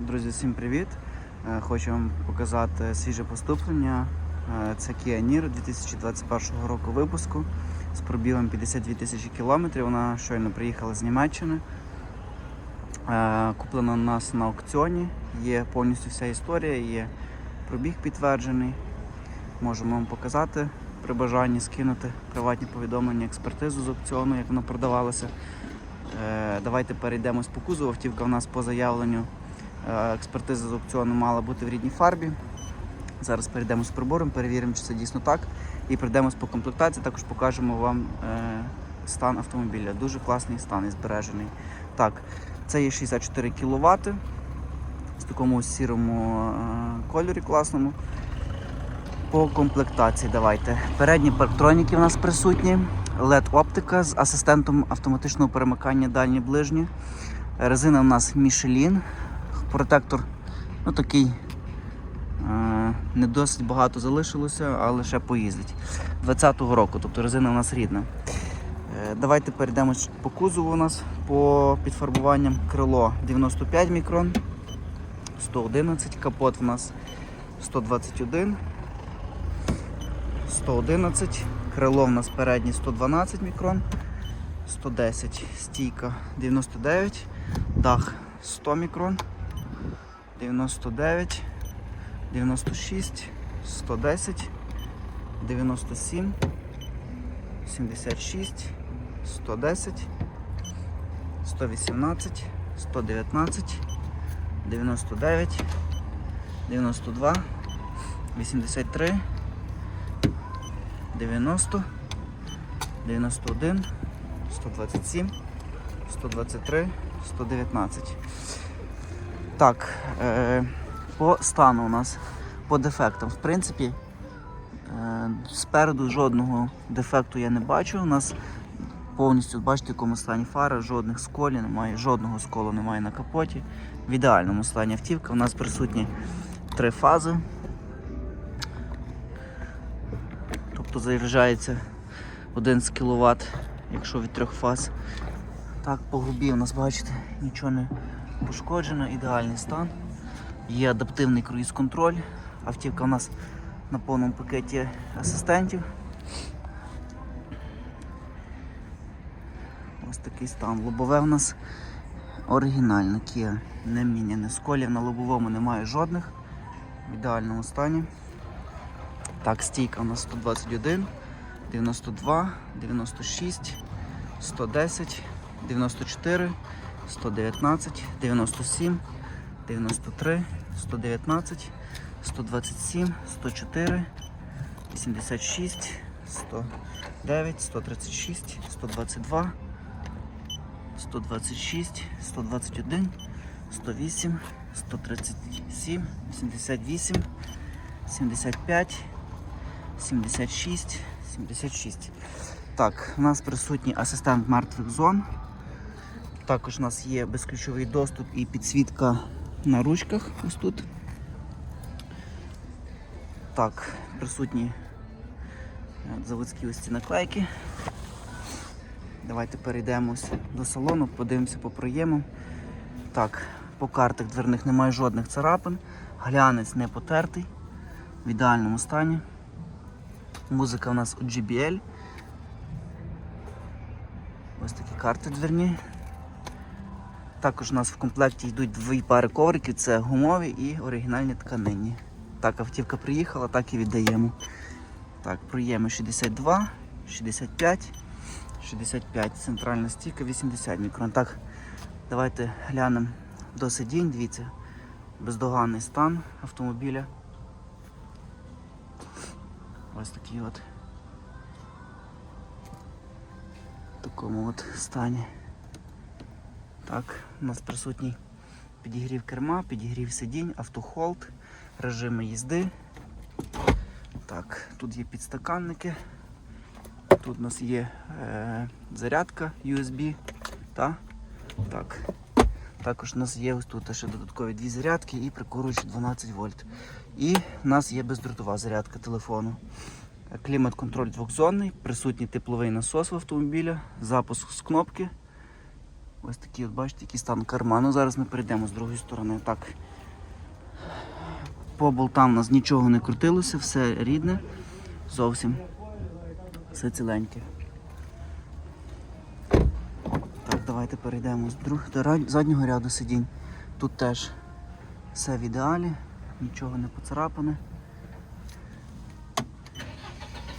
Друзі, всім привіт! Е, Хочу вам показати свіже поступлення. Е, Це Kia Niro 2021 року випуску з пробігом 52 тисячі кілометрів. Вона щойно приїхала з Німеччини. Е, Куплена у нас на аукціоні. Є повністю вся історія, є пробіг підтверджений. Можемо вам показати при бажанні скинути приватні повідомлення, експертизу з аукціону, як воно продавалося. Давайте перейдемо з по кузову. Автівка в нас по заявленню експертиза з аукціону мала бути в рідній фарбі. Зараз перейдемо з прибором, перевіримо, чи це дійсно так. І прийдемо по комплектації, також покажемо вам е, стан автомобіля. Дуже класний стан і збережений. Так, це є 64 кВт в такому сірому е, кольорі класному. По комплектації давайте. Передні парктроніки у нас присутні. LED-оптика з асистентом автоматичного перемикання дальні ближні. Резина у нас Michelin. Протектор ну, такий е, не досить багато залишилося, але ще поїздить. 20-го року, тобто резина у нас рідна. Е, Давайте перейдемо по кузову у нас по підфарбуванням крило 95 мікрон, 111, капот у нас 121. 111, крило в нас переднє 112 мікрон, 110, стійка 99, дах 100 мікрон, 99, 96, 110, 97, 76, 110, 118, 119, 99, 92, 83, 90, 91, 127, 123, 119. Так, е, по стану у нас, по дефектам. В принципі, е, спереду жодного дефекту я не бачу. У нас повністю, бачите, в якому стані фара, жодних сколів немає, жодного сколу немає на капоті. В ідеальному стані автівка. У нас присутні три фази. Тобто заряджається 11 кВт, якщо від трьох фаз. Так, по губі у нас, бачите, нічого не пошкоджено, ідеальний стан. Є адаптивний круїз-контроль. Автівка у нас на повному пакеті асистентів. Ось такий стан. Лобове у нас оригінальне Kia, не міняне. Сколів на лобовому немає жодних. В ідеальному стані. Так, стійка у нас 121, 92, 96, 110, 94, 119, 97, 93, 119, 127, 104, 86, 109, 136, 122, 126, 121, 108, 137, 78, 75, 76, 76. Так, у нас присутній асистент мертвих зон. Також у нас є безключовий доступ і підсвітка на ручках ось тут. Так, присутні е, заводські ось ці наклейки. Давайте перейдемо до салону, подивимося по проємам. Так, по картах дверних немає жодних царапин, глянець не потертий, в ідеальному стані. Музика у нас у GBL. Ось такі карти дверні. Також у нас в комплекті йдуть дві пари ковриків, це гумові і оригінальні тканинні. Так, автівка приїхала, так і віддаємо. Так, проєми 62, 65, 65, центральна стійка 80 мікрон. Так, давайте глянемо до сидінь, дивіться, бездоганний стан автомобіля. Ось такий от в такому от стані. Так, у нас присутній підігрів керма, підігрів сидінь, автохолд, режими їзди. Так, тут є підстаканники. Тут у нас є е, зарядка USB. Та? Так. Також у нас є ось тут ще додаткові дві зарядки і прикурюючі 12 вольт. І в нас є бездротова зарядка телефону. Клімат-контроль двохзонний, присутній тепловий насос в автомобіля, запуск з кнопки. Ось такі, от бачите, який стан карман. Ну зараз ми перейдемо з другої сторони. Так. По болтам у нас нічого не крутилося, все рідне. Зовсім. Все ціленьке. Так, давайте перейдемо з друг... до заднього ряду сидінь. Тут теж все в ідеалі, нічого не поцарапане.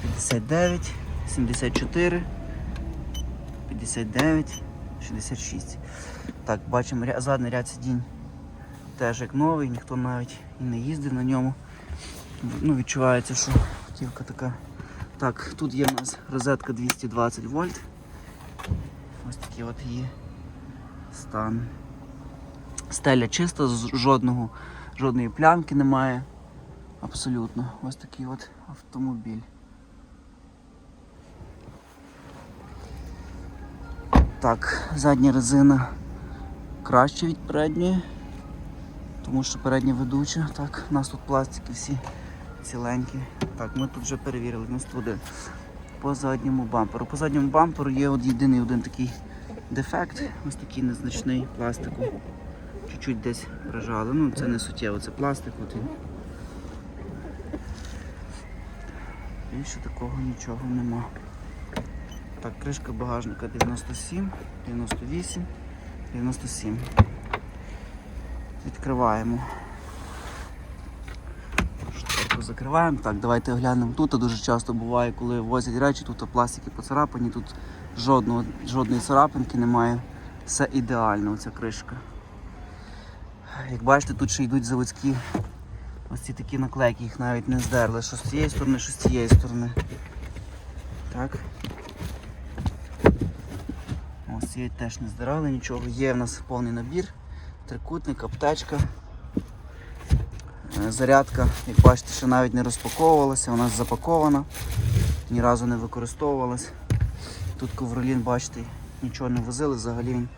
59, 74, 59, 66. Так, бачимо ря- задній ряд сидінь теж як новий, ніхто навіть і не їздив на ньому. Ну, відчувається, що автівка така. Так, тут є в нас розетка 220 вольт. Ось такий от її стан. Стеля чиста, жодного, жодної плямки немає. Абсолютно. Ось такий от автомобіль. Так, задня резина краще від передньої, тому що передня ведуча. Так, у нас тут пластики всі ціленькі. Так, ми тут вже перевірили, нас тут по задньому бамперу. По задньому бамперу є от єдиний один такий дефект, ось такий незначний пластику. Чуть-чуть десь прижали. Ну це не суттєво, це пластик. От він. Більше такого нічого нема. Так, кришка багажника 97, 98, 97. Відкриваємо. Шторку закриваємо. Так, давайте оглянемо. Тут дуже часто буває, коли возять речі, тут пластики поцарапані, тут жодного, жодної царапинки немає. Все ідеально, оця кришка. Як бачите, тут ще йдуть заводські ось ці такі наклейки, їх навіть не здерли. Що з цієї сторони, що з цієї сторони. Так. Ось цієї теж не здирали нічого. Є в нас повний набір. Трикутник, аптечка. Е, Зарядка, як бачите, ще навіть не розпаковувалася, вона запакована, ні разу не використовувалась. Тут ковролін, бачите, нічого не возили, взагалі він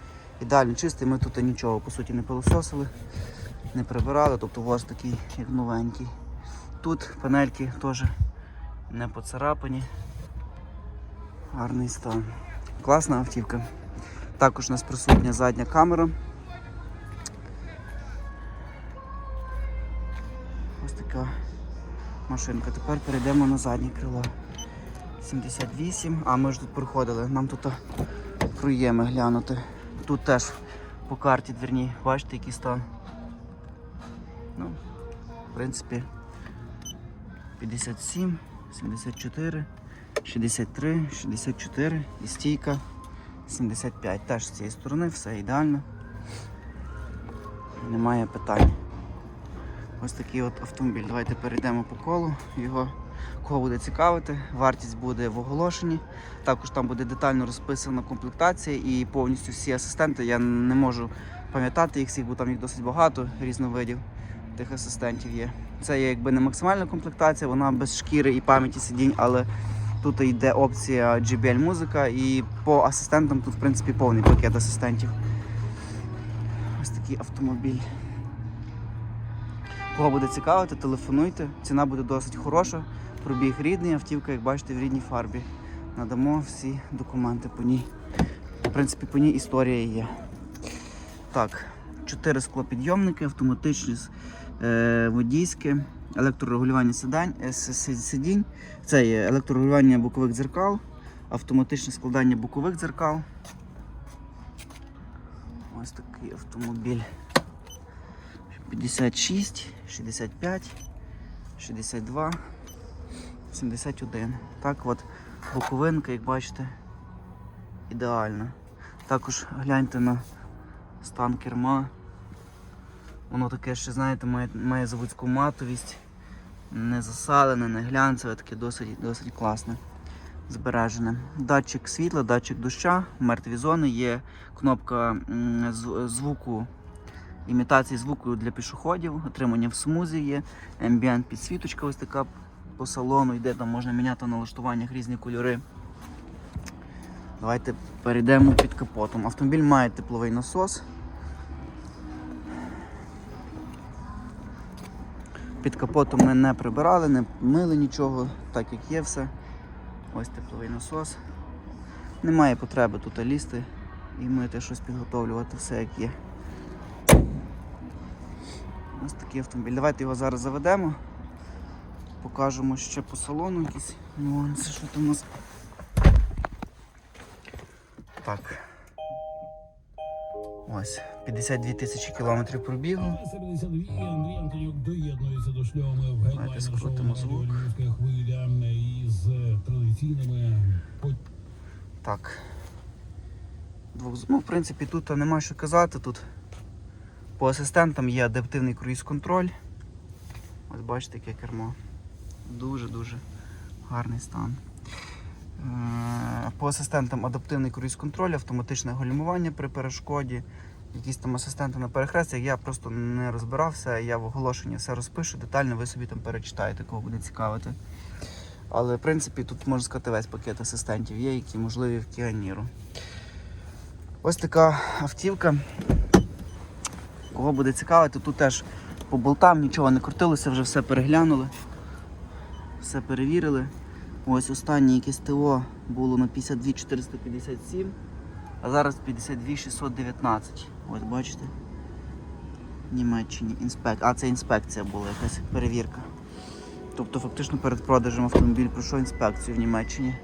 ідеально чистий. Ми тут нічого по суті не пилососили, не прибирали, тобто воз такий як новенький. Тут панельки теж не поцарапані. Гарний стан. Класна автівка. Також у нас присутня задня камера. Ось така машинка. Тепер перейдемо на заднє крило. 78. А ми ж тут проходили. Нам тут проєми глянути. Тут теж по карті дверні, бачите, який стан. Ну, в принципі, 57, 74, 63, 64 і стійка 75. Теж з цієї сторони все ідеально. Немає питань. Ось такий от автомобіль. Давайте перейдемо по колу. Його кого буде цікавити, вартість буде в оголошенні. Також там буде детально розписана комплектація і повністю всі асистенти. Я не можу пам'ятати їх всіх, бо там їх досить багато різновидів тих асистентів є. Це є якби не максимальна комплектація, вона без шкіри і пам'яті сидінь, але тут йде опція JBL музика і по асистентам тут в принципі повний пакет асистентів. Ось такий автомобіль. Кого буде цікавити, телефонуйте. Ціна буде досить хороша. Пробіг рідний, автівка, як бачите, в рідній фарбі. Надамо всі документи по ній. В принципі, по ній історія є. Так, чотири склопідйомники, автоматичні е, водійське, електрорегулювання сидань, е, сидінь. Це є електрорегулювання бокових дзеркал, автоматичне складання бокових дзеркал. Ось такий автомобіль. 56, 65, 62, 71. Так от боковинка, як бачите, ідеальна. Також гляньте на стан керма. Воно таке ще, знаєте, має, має заводську матовість, не засалене, не глянцеве, таке досить, досить класне. Збережене. Датчик світла, датчик доща, мертві зони, є кнопка звуку імітації звуку для пішоходів, отримання в смузі є, ембієнт підсвіточка ось така по салону йде, там можна міняти в налаштуваннях різні кольори. Давайте перейдемо під капотом. Автомобіль має тепловий насос. Під капотом ми не прибирали, не мили нічого, так як є все. Ось тепловий насос. Немає потреби тут лізти і мити щось підготовлювати, все як є. Ось такий автомобіль. Давайте його зараз заведемо. Покажемо ще по салону якісь нюанси, що там у нас. Так. Ось, 52 тисячі кілометрів пробігу. 72 Андрій Антонюк доєднується до шльоми в гайдлайнер шоу скрутимо звук. Так. Ну, в принципі, тут нема що казати. Тут по асистентам є адаптивний круїз-контроль. Ось бачите, яке кермо. Дуже-дуже гарний стан. Е, По асистентам адаптивний круїз-контроль, автоматичне гальмування при перешкоді, якісь там асистенти на перехрестях. Я просто не розбирався, я в оголошенні все розпишу детально, ви собі там перечитаєте, кого буде цікавити. Але в принципі тут можна сказати весь пакет асистентів є, які можливі в Niro. Ось така автівка. Кого буде цікавити, тут теж по болтам нічого не крутилося, вже все переглянули, все перевірили. Ось останнє якесь ТО було на 52 457, а зараз 52 619. Ось бачите. Німеччині інспек... А, це інспекція була, якась перевірка. Тобто фактично перед продажем автомобіль пройшов інспекцію в Німеччині.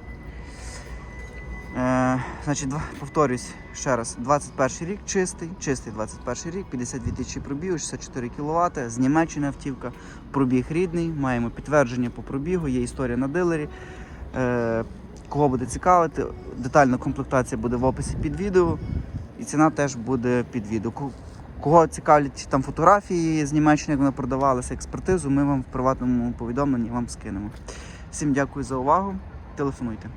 Е, значить, повторюсь ще раз, 21 рік чистий, чистий 21 рік, 52 тисячі пробігу, 64 кВт, з Німеччини автівка, пробіг рідний, маємо підтвердження по пробігу, є історія на дилері. Е, кого буде цікавити, детальна комплектація буде в описі під відео, і ціна теж буде під відео. Кого цікавлять там фотографії з Німеччини, як вона продавалася, експертизу, ми вам в приватному повідомленні вам скинемо. Всім дякую за увагу. Телефонуйте.